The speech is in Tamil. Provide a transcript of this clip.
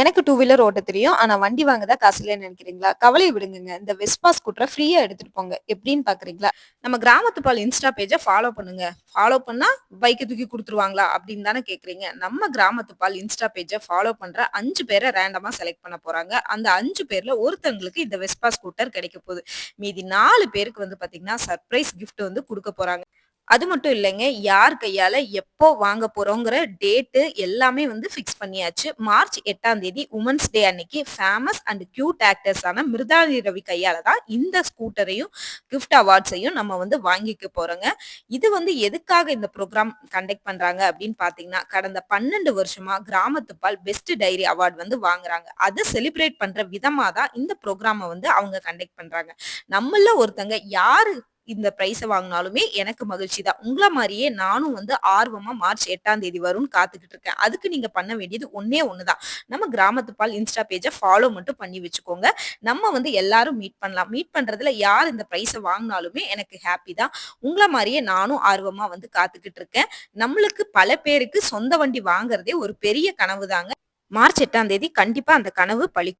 எனக்கு டூ வீலர் ஓட்ட தெரியும். ஆனா வண்டி வாங்குதா காசு இல்லைன்னு நினைக்கிறீங்களா கவலைய விடுங்க இந்த வெஸ்பா ஸ்கூட்டரை ஃப்ரீயா எடுத்துட்டு போங்க. எப்படின்னு பார்க்குறீங்களா? நம்ம கிராமத்து பால் இன்ஸ்டா பேஜை ஃபாலோ பண்ணுங்க. ஃபாலோ பண்ணா பைக்கை தூக்கி கொடுத்துருவாங்களா அப்படின்னு தானே கேட்குறீங்க. நம்ம கிராமத்து பால் இன்ஸ்டா பேஜை ஃபாலோ பண்ற அஞ்சு பேரை ரேண்டமா செலக்ட் பண்ண போறாங்க. அந்த அஞ்சு பேர்ல ஒருத்தங்களுக்கு இந்த வெஸ்பா ஸ்கூட்டர் கிடைக்க போகுது மீதி நாலு பேருக்கு வந்து பாத்தீங்கன்னா சர்ப்ரைஸ் கிஃப்ட் வந்து கொடுக்க போறாங்க. அது மட்டும் இல்லைங்க. யார் கையால எப்போ வாங்க போறோங்கிற டேட்டு எல்லாமே வந்து ஃபிக்ஸ் பண்ணியாச்சு. மார்ச் எட்டாம் தேதி உமன்ஸ் டே அன்னைக்கு ஃபேமஸ் அண்ட் கியூட் ஆக்டர்ஸான மிருதாதி ரவி கையால தான் இந்த ஸ்கூட்டரையும், கிஃப்ட் அவார்ட்ஸையும் நம்ம வந்து வாங்கிக்க போறோங்க. இது வந்து எதுக்காக இந்த ப்ரோக்ராம் கண்டக்ட் பண்றாங்க அப்படின்னு பார்த்தீங்கன்னா, கடந்த 12 வருஷமா கிராமத்து பால் பெஸ்ட் டைரி அவார்ட் வந்து வாங்குறாங்க. அதை செலிப்ரேட் பண்ற விதமா தான் இந்த ப்ரோக்ராமை வந்து அவங்க கண்டக்ட் பண்றாங்க. நம்மள ஒருத்தங்க யாரு இந்த பிரைஸை வாங்கினாலுமே எனக்கு மகிழ்ச்சி தான். உங்களை மாதிரியே நானும் வந்து ஆர்வமா மார்ச் எட்டாம் தேதி வரும்னு காத்துக்கிட்டு இருக்கேன். அதுக்கு நீங்க பண்ண வேண்டியது ஒன்னே ஒண்ணுதான் நம்ம கிராமத்து பால் இன்ஸ்டா பேஜை ஃபாலோ மட்டும் பண்ணி வச்சுக்கோங்க. நம்ம வந்து எல்லாரும் மீட் பண்ணலாம். மீட் பண்றதுல யார் இந்த பிரைஸை வாங்கினாலுமே எனக்கு ஹாப்பி தான். உங்களை மாதிரியே நானும் ஆர்வமா வந்து காத்துக்கிட்டு இருக்கேன். நம்மளுக்கு பல பேருக்கு சொந்த வண்டி வாங்குறதே ஒரு பெரிய கனவு தாங்க. மார்ச் எட்டாம் தேதி கண்டிப்பா அந்த கனவு பழி